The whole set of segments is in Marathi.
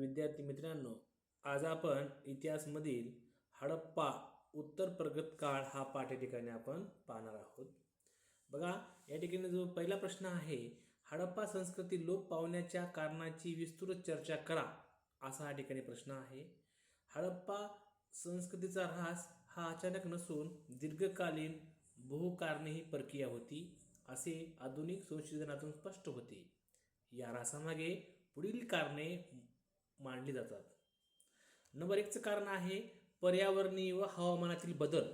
विद्यार्थी मित्रांनो आज आपण इतिहासमधील हडप्पा उत्तर प्रगत काळ हा पाठ या ठिकाणी आपण पाहणार आहोत. बघा या ठिकाणी जो पहिला प्रश्न आहे हडप्पा संस्कृती लोप पावण्याच्या कारणाची विस्तृत चर्चा करा असा हा ठिकाणी प्रश्न आहे. हडप्पा संस्कृतीचा ऱ्हास हा अचानक नसून दीर्घकालीन बहुकारणे ही प्रक्रिया होती असे आधुनिक संशोधनातून स्पष्ट होते. या ऱ्हासामागे पुढील कारणे मांडली जातात. नंबर एकचं कारण आहे पर्यावरणीय व हवामानातील बदल.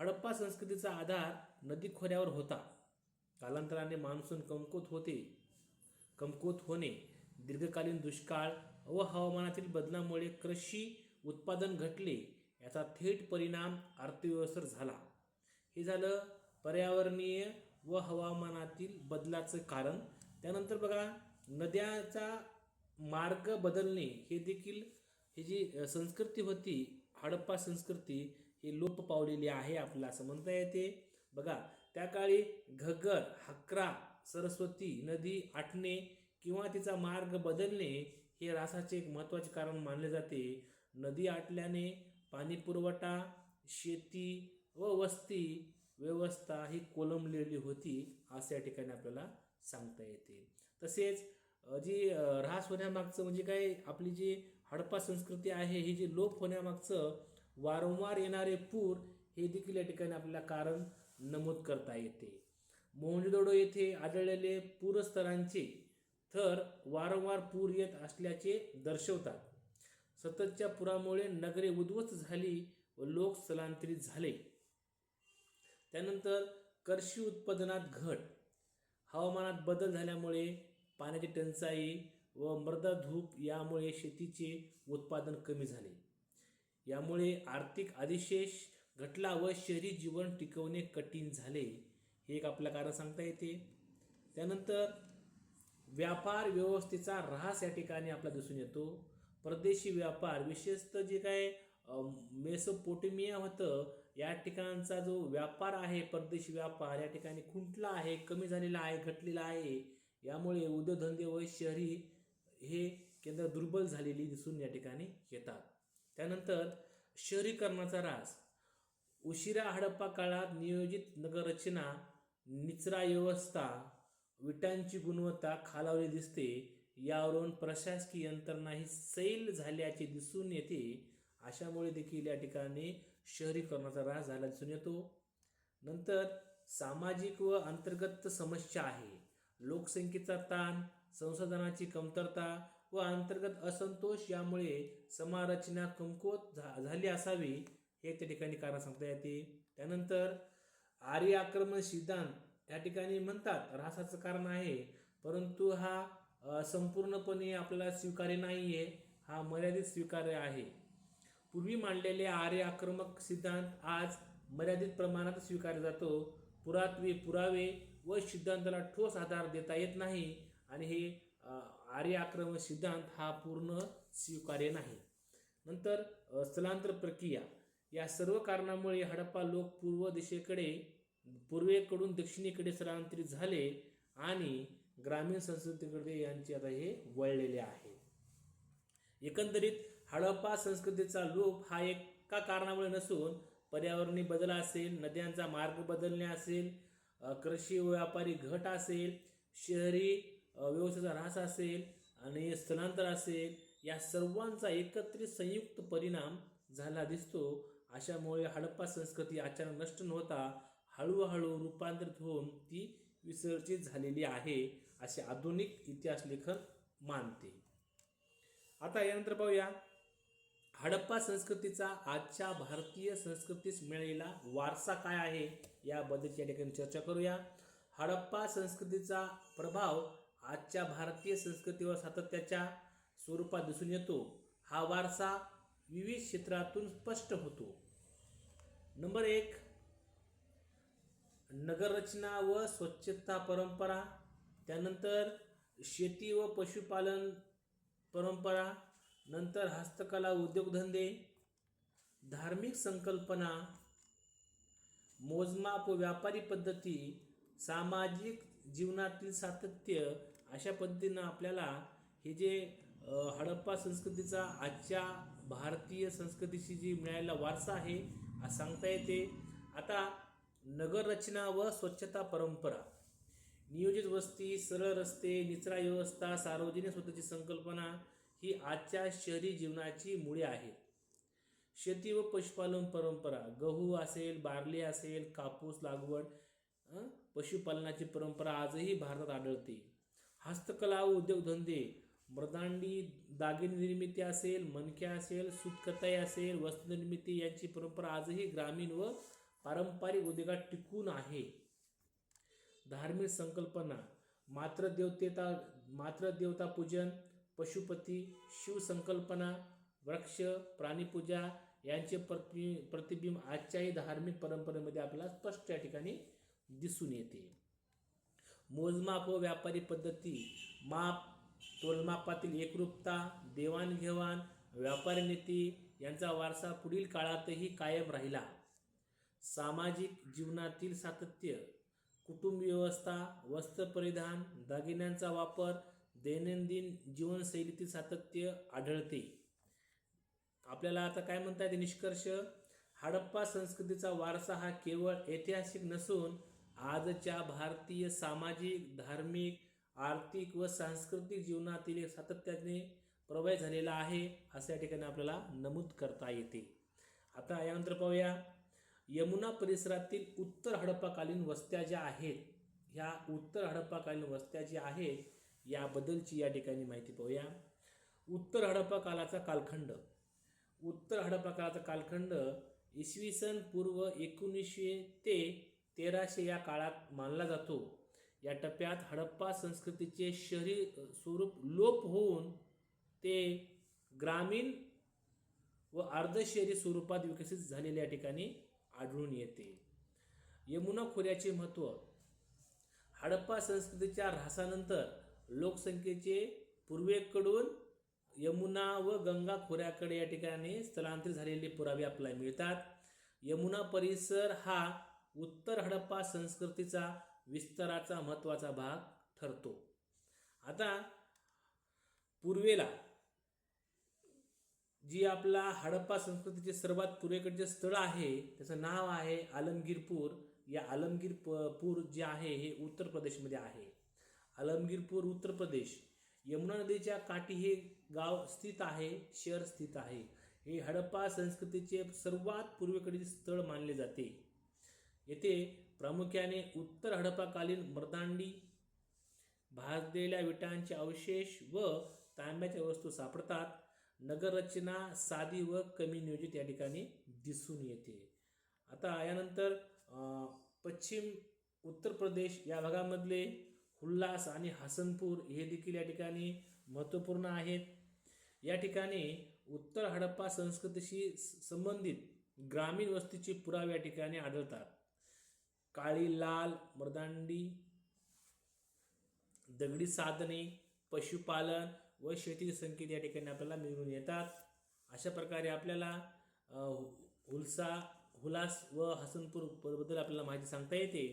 हडप्पा संस्कृतीचा आधार नदी खोऱ्यावर होता. कालांतराने मान्सून कमकुत होते. कमकुत होणे दीर्घकालीन दुष्काळ व हवामानातील बदलामुळे कृषी उत्पादन घटले याचा थेट परिणाम अर्थव्यवस्थेवर झाला. हे झालं पर्यावरणीय व हवामानातील बदलाचं कारण. त्यानंतर बघा नद्याचा मार्ग बदलणे हे देखील ही जी संस्कृती होती हडप्पा संस्कृती ही लोप पावलेली आहे आपल्याला असं म्हणता येते. बघा त्या काळी घगर हक्रा सरस्वती नदी आटणे किंवा तिचा मार्ग बदलणे हे रासाचे एक महत्त्वाचे कारण मानले जाते. नदी आटल्याने पाणी पुरवठा शेती व वस्ती व्यवस्था ही कोलमलेली होती असं या ठिकाणी आपल्याला सांगता येते. तसेच जी ऱ्हास होण्यामागचं म्हणजे काय आपली जी हडप्पा संस्कृती आहे ही जी लोप होण्यामागचं वारंवार येणारे पूर हे देखील या ठिकाणी आपल्याला कारण नमूद करता येते. मोहनजोदडो येथे आढळलेले पूरस्तरांचे थर वारंवार पूर येत असल्याचे दर्शवतात. सततच्या पुरामुळे नगरे उद्ध्वस्त झाली व लोक स्थलांतरित झाले. त्यानंतर कृषी उत्पादनात घट. हवामानात बदल झाल्यामुळे पाण्याची टंचाई व मृदा धूप यामुळे शेतीचे उत्पादन कमी झाले. यामुळे आर्थिक अधिशेष घटला व शहरी जीवन टिकवणे कठीण झाले हे एक आपलं कारण सांगता येते. त्यानंतर व्यापार व्यवस्थेचा ऱ्हास या ठिकाणी आपला दिसून येतो. परदेशी व्यापार विशेषतः जे काय मेसोपोटेमिया होतं या ठिकाणचा जो व्यापार आहे परदेशी व्यापार या ठिकाणी खुंटला आहे कमी झालेला आहे घटलेला आहे. यामुळे उद्योगधंदे व शहरी हे केंद्र दुर्बल झालेली दिसून या ठिकाणी येतात. त्यानंतर शहरीकरणाचा ऱ्हास उशिरा हडप्पा काळात नियोजित नगररचना निचरा व्यवस्था विटांची गुणवत्ता खालावली दिसते. यावरून प्रशासकीय यंत्रणाही सैल झाल्याचे दिसून येते. अशामुळे देखील या ठिकाणी शहरीकरणाचा ऱ्हास झाला दिसून येतो. नंतर सामाजिक व अंतर्गत समस्या आहे. लोकसंख्येचा ताण संसाधनाची कमतरता व अंतर्गत असंतोष यामुळे समारचना कमकुवत झा झाली असावी हे त्या ठिकाणी कारण सांगता येते. त्यानंतर आर्य आक्रमण सिद्धांत या ठिकाणी म्हणतात ऱ्हासाचं कारण आहे परंतु हा संपूर्णपणे आपल्याला स्वीकार्य नाही आहे हा मर्यादित स्वीकार्य आहे. पूर्वी मांडलेले आर्य आक्रमक सिद्धांत आज मर्यादित प्रमाणात स्वीकारला जातो. पुरातत्वे पुरावे व सिद्धांताला ठोस आधार देता येत नाही आणि हे आर्य आक्रमण सिद्धांत हा पूर्ण स्वीकार्य नाही. नंतर स्थलांतर प्रक्रिया. या सर्व कारणामुळे हडप्पा लोक पूर्व दिशेकडे पूर्वेकडून दक्षिणेकडे स्थलांतरित झाले आणि ग्रामीण संस्कृतीकडे यांचे आता हे वळलेले आहे. एकंदरीत हडप्पा संस्कृतीचा लोप हा एका कारणामुळे नसून पर्यावरणीय बदल असेल नद्यांचा मार्ग बदलणे असेल कृषी व्यापारी घट असेल शहरी व्यवस्थेचा ऱ्हास असेल आणि स्थलांतर असेल या सर्वांचा एकत्रित संयुक्त परिणाम झाला दिसतो. अशामुळे हडप्पा संस्कृती अचानक नष्ट न होता हळूहळू रूपांतरित होऊन ती विसर्जित झालेली आहे असे आधुनिक इतिहास लेखन मानते. आता यानंतर पाहूया. हडप्पा संस्कृतीचा आजच्या भारतीय संस्कृतीस मिळालेला वारसा काय आहे याबद्दलची या ठिकाणी चर्चा करूया. हडप्पा संस्कृतीचा प्रभाव आजच्या भारतीय संस्कृतीवर सातत्याच्या स्वरूपात दिसून येतो. हा वारसा विविध क्षेत्रातून स्पष्ट होतो. नंबर एक नगररचना व स्वच्छता परंपरा त्यानंतर शेती व पशुपालन परंपरा नंतर हस्तकला उद्योगधंदे धार्मिक संकल्पना मोजमाप व्यापारी पद्धती सामाजिक जीवनातील सातत्य अशा पद्धतीनं आपल्याला हे जे हडप्पा संस्कृतीचा आजच्या भारतीय संस्कृतीशी जी मिळालेला वारसा आहे असं सांगता येते. आता नगररचना व स्वच्छता परंपरा. नियोजित वस्ती सरळ रस्ते निचरा व्यवस्था सार्वजनिक स्वतःची संकल्पना ही आजच्या शहरी जीवनाची मुळे आहेत शेती व पशुपालन परंपरा गहू असेल बार्ली असेल कापूस लागवड पशुपालनाची परंपरा आजही भारतात आढळते. हस्तकला व उद्योगधंदे मृदांडी दागिने निर्मिती असेल मणक्या असेल सुतकताई असेल वस्त्रनिर्मिती यांची परंपरा आजही ग्रामीण व पारंपरिक उद्योगात टिकून आहे. धार्मिक संकल्पना मात्र देवतेता मात्र देवता पूजन पशुपती शिवसंकल्पना वृक्ष प्राणीपूजा यांचे प्रति प्रतिबिंब आजच्याही धार्मिक परंपरेमध्ये आपल्याला स्पष्ट या ठिकाणी दिसून येते. मोजमाप व व्यापारी पद्धती माप तोलमापातील एकरूपता देवाणघेवाण व्यापारी नीती यांचा वारसा पुढील काळातही कायम राहिला. सामाजिक जीवनातील सातत्य कुटुंब व्यवस्था वस्त्र परिधान दागिन्यांचा वापर दैनंदिन जीवनशैलीतील सातत्य आढळते. आपल्याला आता काय म्हणता येते? निष्कर्ष. हडप्पा संस्कृतीचा वारसा हा केवळ ऐतिहासिक नसून आजच्या भारतीय सामाजिक धार्मिक आर्थिक व सांस्कृतिक जीवनातील एक सातत्याने प्रवाह झालेला आहे असं या ठिकाणी आपल्याला नमूद करता येते. आता यानंतर पाहूया. यमुना परिसरातील उत्तर हडप्पाकालीन वस्त्या ज्या आहेत ह्या उत्तर हडप्पाकालीन वस्त्या ज्या आहेत याबद्दलची या ठिकाणी माहिती पाहूया. उत्तर हडप्पा कालाचा कालखंड. उत्तर हडप्पा काळाचा कालखंड इसवी सन पूर्व एकोणीसशे ते तेराशे या काळात मानला जातो. या टप्प्यात हडप्पा संस्कृतीचे शहरी स्वरूप लोप होऊन ते ग्रामीण व अर्धशहरी स्वरूपात विकसित झालेल्या ठिकाणी आढळून येते. यमुना खोऱ्याचे महत्त्व हडप्पा संस्कृतीच्या ऱ्हासानंतर लोकसंख्येचे पूर्वेकडून यमुना व गंगा खोऱ्याकडे या ठिकाणी स्थलांतरित झालेले पुरावे आपल्याला मिळतात. यमुना परिसर हा उत्तर हडप्पा संस्कृतीचा विस्ताराचा महत्त्वाचा भाग ठरतो. आता पूर्वेला जी आपला हडप्पा संस्कृतीचे सर्वात पूर्वेकडचे स्थळ आहे त्याचं नाव आहे आलमगीरपूर. या आलमगीर प- पूर जे आहे हे उत्तर प्रदेशमध्ये आहे. आलमगीरपूर उत्तर प्रदेश. यमुना नदीच्या काठी हे गाव स्थित आहे शहर स्थित आहे. हे हडप्पा संस्कृतीचे सर्वात पूर्वेकडील स्थळ मानले जाते. येथे प्रामुख्याने उत्तर हडप्पाकालीन मर्दांडी भाजलेल्या विटांचे अवशेष व तांब्याच्या वस्तू सापडतात. नगररचना साधी व कमी नियोजित या ठिकाणी दिसून येते. आता यानंतर पश्चिम उत्तर प्रदेश या भागामधले हुल्लास आणि हसनपूर हे देखील या ठिकाणी महत्त्वपूर्ण आहेत. या ठिकाणी उत्तर हडप्पा संस्कृतीशी संबंधित ग्रामीण वस्तीचे पुरावे या ठिकाणी आढळतात. काळी लाल मृदांडी दगडी साधने पशुपालन व शेती संकेत या ठिकाणी आपल्याला मिळून येतात. अशा प्रकारे आपल्याला हुलसा हुलास व हसनपूरबद्दल आपल्याला माहिती सांगता येते.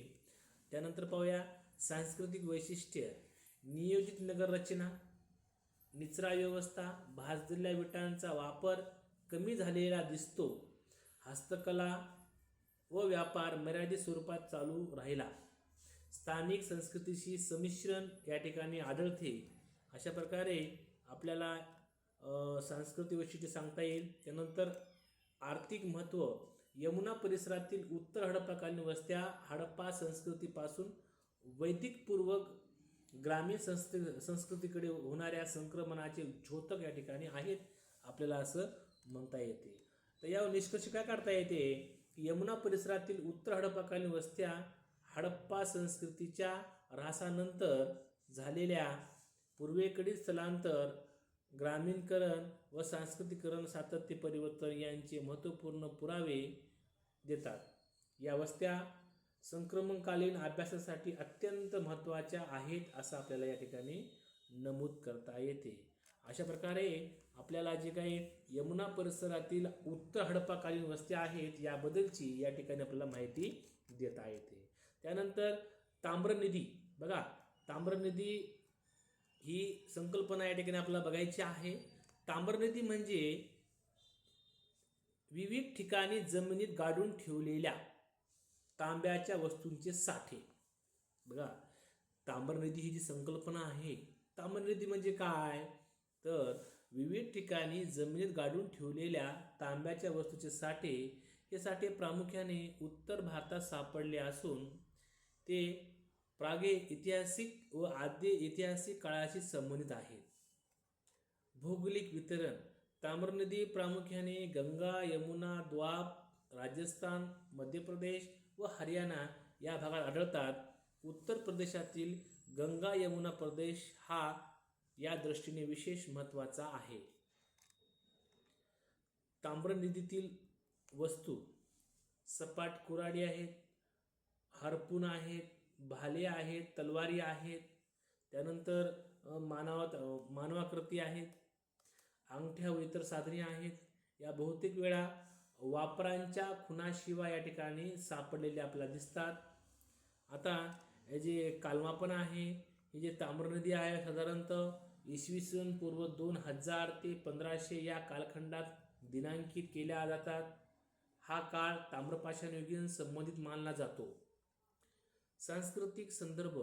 त्यानंतर पाहूया सांस्कृतिक वैशिष्ट्य नियोजित नगर रचना निचरा व्यवस्था भाजलेल्या विटांचा वापर कमी झालेला दिसतो. हस्तकला व व्यापार मर्यादित स्वरूपात चालू राहिला. स्थानिक संस्कृतीशी संमिश्रण या ठिकाणी आढळते. अशा प्रकारे आपल्याला सांस्कृतिक वैशिष्ट्य सांगता येईल. त्यानंतर आर्थिक महत्त्व यमुना परिसरातील उत्तर हडप्पाकालीन वस्त्या हडप्पा संस्कृतीपासून वैदिकपूर्वक ग्रामीण संस्कृ संस्कृतीकडे होणाऱ्या संक्रमणाचे झोतक या ठिकाणी आहेत आपल्याला असं म्हणता येते. तर यावर निष्कर्ष काय काढता येते? की यमुना परिसरातील उत्तर हडप्पाकालीन वस्त्या हडप्पा संस्कृतीच्या ऱ्हासानंतर झालेल्या पूर्वेकडील स्थलांतर ग्रामीणकरण व सांस्कृतिकरण सातत्य परिवर्तन यांचे महत्त्वपूर्ण पुरावे देतात. या वस्त्या संक्रमणकालीन अभ्यासासाठी अत्यंत महत्त्वाच्या आहेत असं आपल्याला या ठिकाणी नमूद करता येते. अशा प्रकारे आपल्याला जे काही यमुना परिसरातील उत्तर हडप्पाकालीन वस्त्या आहेत याबद्दलची या ठिकाणी आपल्याला माहिती देता येते. त्यानंतर ताम्रनिधी बघा ताम्रनिधी ही संकल्पना या ठिकाणी आपल्याला बघायची आहे. ताम्रनिधी नदी म्हणजे विविध ठिकाणी जमिनीत गाडून ठेवलेल्या तांब्याच्या वस्तूंचे साठे. बघा तांबर नदी ही जी संकल्पना आहे तांबर नदी म्हणजे काय? तर विविध ठिकाणी जमिनीत गाडून ठेवलेल्या तांब्याच्या वस्तूचे साठे हे साठे प्रामुख्याने उत्तर भारतात सापडले असून ते प्रागे ऐतिहासिक व आद्य ऐतिहासिक काळाशी संबंधित आहेत. भौगोलिक वितरण ताम्र नदी प्रामुख्याने गंगा यमुना द्वाब राजस्थान मध्य प्रदेश व हरियाणा या भागात आढळतात. उत्तर प्रदेशातील गंगा यमुना प्रदेश हा या दृष्टीने विशेष महत्त्वाचा आहे. ताम्रनिधीतील वस्तू सपाट कुराडी आहेत हारपून आहेत भाले आहेत तलवारी आहेत त्यानंतर मानवात मानवाकृती आहेत अंगठ्या व इतर साधने आहेत. या बहुतेक वेळा वापरांच्या खुणाशिवाय या ठिकाणी सापडलेले आपल्याला दिसतात. आता हे जे कालमापन आहे ही जे ताम्र नदी आहे साधारणतः इसवी सन पूर्व दोन हजार ते पंधराशे या कालखंडात दिनांकित केल्या जातात. हा काळ ताम्रपाषाणयुगीन संबंधित मानला जातो. सांस्कृतिक संदर्भ.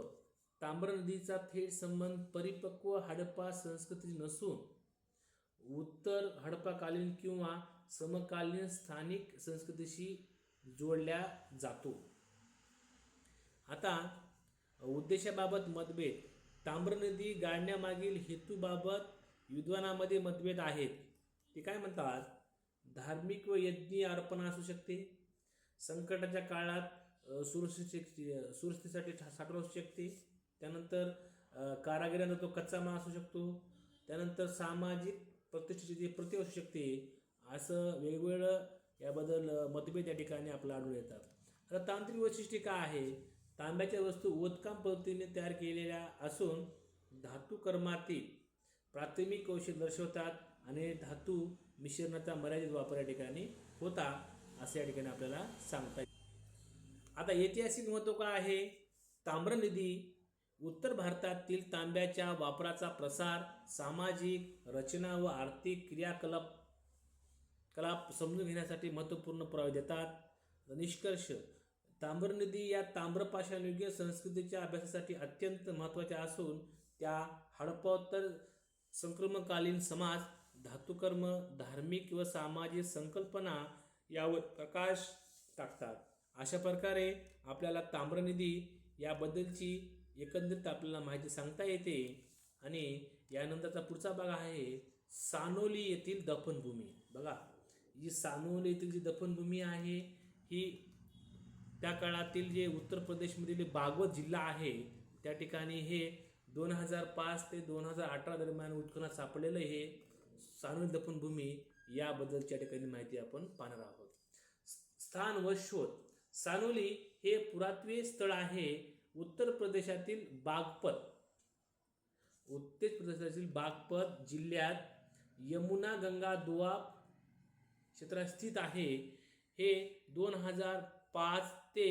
ताम्र नदीचा थेट संबंध परिपक्व हडप्पा संस्कृती नसून उत्तर हडप्पाकालीन किंवा समकालीन स्थानिक संस्कृतीशी जोडल्या जातो. आता उद्देशाबाबत मतभेद. ताम्रनदी गाळण्यामागील हेतूबाबत विद्वानामध्ये मतभेद आहेत. ते काय म्हणतात? धार्मिक व यज्ञ अर्पणा असू शकते. संकटाच्या काळात अ, सुरक्षित सुरक्षेसाठी साठवण असू शकते. त्यानंतर कारागिरांचा तो कच्चा माल असू शकतो. त्यानंतर सामाजिक प्रतिष्ठेची प्रति असू शकते असं वेगवेगळं याबद्दल मतभेद या ठिकाणी आपल्याला आढळून येतात. आता तांत्रिक वैशिष्ट्य काय आहे? तांब्याच्या वस्तू ओतकाम पद्धतीने तयार केलेल्या असून धातुकर्मातील प्राथमिक कौशल्य दर्शवतात आणि धातू मिश्रणाचा मर्यादित वापर या ठिकाणी होता असं या ठिकाणी आपल्याला सांगता येईल. आता ऐतिहासिक महत्त्व काय आहे? ताम्रनिधी नदी उत्तर भारतातील तांब्याच्या वापराचा प्रसार सामाजिक रचना व आर्थिक क्रियाकलाप कला समजून घेण्यासाठी महत्त्वपूर्ण पुरावे देतात. निष्कर्ष ताम्र या ताम्रपाषाणयुगीय संस्कृतीच्या अभ्यासासाठी अत्यंत महत्त्वाच्या असून त्या हडप्पोत्तर संक्रमणकालीन समाज धातुकर्म धार्मिक व सामाजिक संकल्पना यावर प्रकाश टाकतात. अशा प्रकारे आपल्याला ताम्रनिधी याबद्दलची एकंदरीत आपल्याला माहिती सांगता येते आणि यानंतरचा पुढचा भाग आहे सानोली येथील दफनभूमी. बघा. जी सानोली येथील जी दफनभूमी आहे ही त्या काळातील जे उत्तर प्रदेशमधील बागवत जिल्हा आहे त्या ठिकाणी हे दोन हजार पाच ते दोन हजार अठरा दरम्यान उत्खनात सापडलेलं हे सानोली दफनभूमी याबद्दलच्या ठिकाणी माहिती आपण पाहणार आहोत. स्थान व शोध. सानोली हे पुरातत्वीय स्थळ आहे. उत्तर प्रदेशातील बागपत. उत्तर प्रदेशातील बागपत जिल्ह्यात यमुना गंगा दुआ क्षेत्रात स्थित आहे. हे दोन हजार पाच ते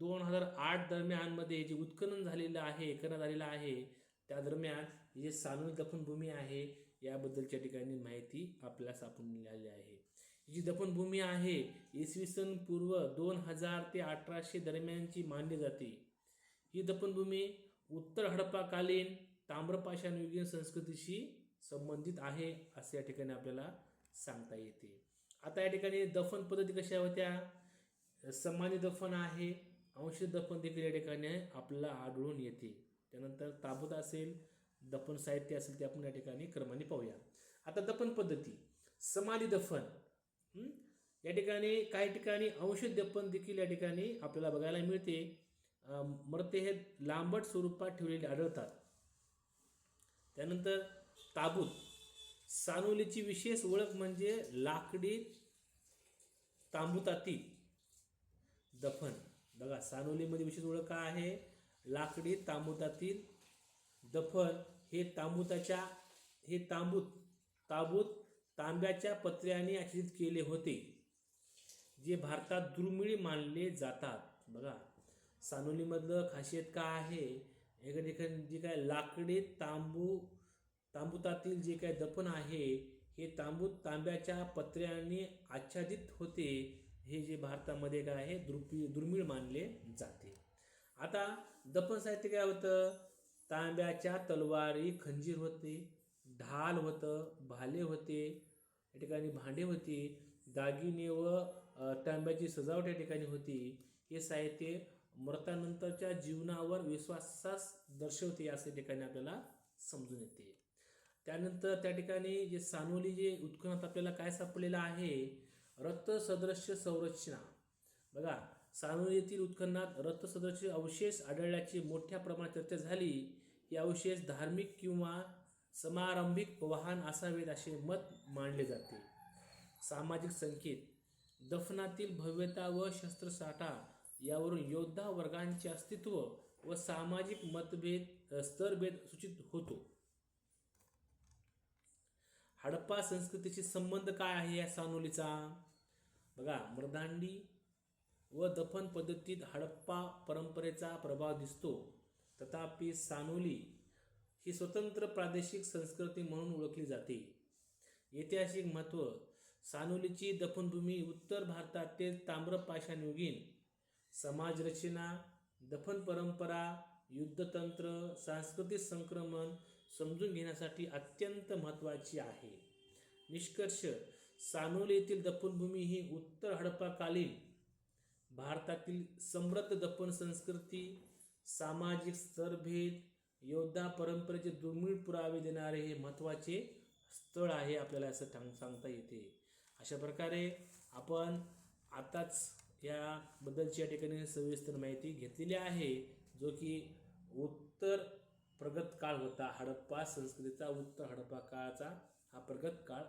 दोन हजार आठ दरम्यानमध्ये जे उत्खनन झालेलं आहे करण्यात आलेलं आहे त्या दरम्यान जे सानोली दफनभूमी आहे याबद्दलच्या ठिकाणी माहिती आपल्याला सापडून मिळाली आहे. जी दफनभूमी आहे इसवी सन पूर्व दोन हजार ते अठराशे दरम्यानची मानली जाते. ही दफनभूमी उत्तर हडप्पाकालीन ताम्रपाषाण युगीन संस्कृतीशी संबंधित आहे असे या ठिकाणी आपल्याला सांगता येते. आता या ठिकाणी दफन पद्धती कशा होत्या? समाधी दफन आहे अंश दफन देखील या ठिकाणी आपल्याला आढळून येते. त्यानंतर ताबूत असेल दफन साहित्य असेल ते आपण या ठिकाणी क्रमाने पाहूया. आता दफन पद्धती समाधी दफन. या ठिकाणी काही ठिकाणी अंश दफन देखील या ठिकाणी आपल्याला बघायला मिळते. अं, मरते हे लांबट स्वरूपात ठेवलेले आढळतात. त्यानंतर ताबूत. सानोलीची विशेष ओळख म्हणजे लाकडी तांबूताती. दफन. बघा सानोलीमध्ये विशेष ओळख काय आहे? लाकडी तांबुतातील दफन. हे तांबुताच्या हे तांबूत ताबूत तांब्याच्या पत्र्याने आच्छादित केले होते जे भारतात दुर्मिळी मानले जातात. बघा सानोलीमधलं खासियत काय आहे? एका ठिकाणी जे काय लाकडी तांबू तांबुतातील जे काय दफन आहे हे तांबू तांब्याच्या पत्र्यांनी आच्छादित होते. हे जे भारतामध्ये काय आहे दुर्पी दुर्मिळ मानले जाते. आता दफन साहित्य काय होतं? तांब्याच्या तलवारी खंजीर होते ढाल होतं भाले होते या ठिकाणी भांडे होते दागिने व तांब्याची सजावट या ठिकाणी होती. हे साहित्य मृतानंतरच्या जीवनावर विश्वासास दर्शवते असं ठिकाणी आपल्याला समजून येते. त्यानंतर त्या ठिकाणी जे सानोली जे उत्खनात आपल्याला काय सापडलेलं आहे? रक्तसदृश्य संरचना. बघा सानोली येथील उत्खननात रक्तसदृश्य अवशेष आढळल्याची मोठ्या प्रमाणात चर्चा झाली. हे अवशेष धार्मिक किंवा समारंभिक वाहन असावेत असे मत मांडले जाते. सामाजिक संकेत. दफनातील भव्यता व शस्त्रसाठा यावरून योद्धा वर्गांचे अस्तित्व व सामाजिक मतभेद स्तरभेद सूचित होतो. हडप्पा संस्कृतीशी संबंध काय आहे या सानोलीचा? बघा मृदांडी व दफन पद्धतीत हडप्पा परंपरेचा प्रभाव दिसतो. तथापि सानोली ही स्वतंत्र प्रादेशिक संस्कृती म्हणून ओळखली जाते. ऐतिहासिक महत्त्व सानोलीची दफनभूमी उत्तर भारतातील ताम्रपाषाणयुगीन समाजरचना दफन परंपरा युद्धतंत्र सांस्कृतिक संक्रमण समजून घेण्यासाठी अत्यंत महत्त्वाची आहे. निष्कर्ष सानोली येथील दफनभूमी ही उत्तर हडप्पाकालीन भारतातील समृद्ध दफन संस्कृती सामाजिक स्तरभेद योद्धा परंपरेचे दुर्मिळ पुरावे देणारे हे महत्त्वाचे स्थळ आहे आपल्याला असं सांग सांगता येते. अशा प्रकारे आपण आताच याबद्दलची या ठिकाणी सविस्तर माहिती घेतलेली आहे जो की उत्तर प्रगत काळ होता. हडप्पा संस्कृतीचा उत्तर हडप्पा काळाचा हा प्रगत काळ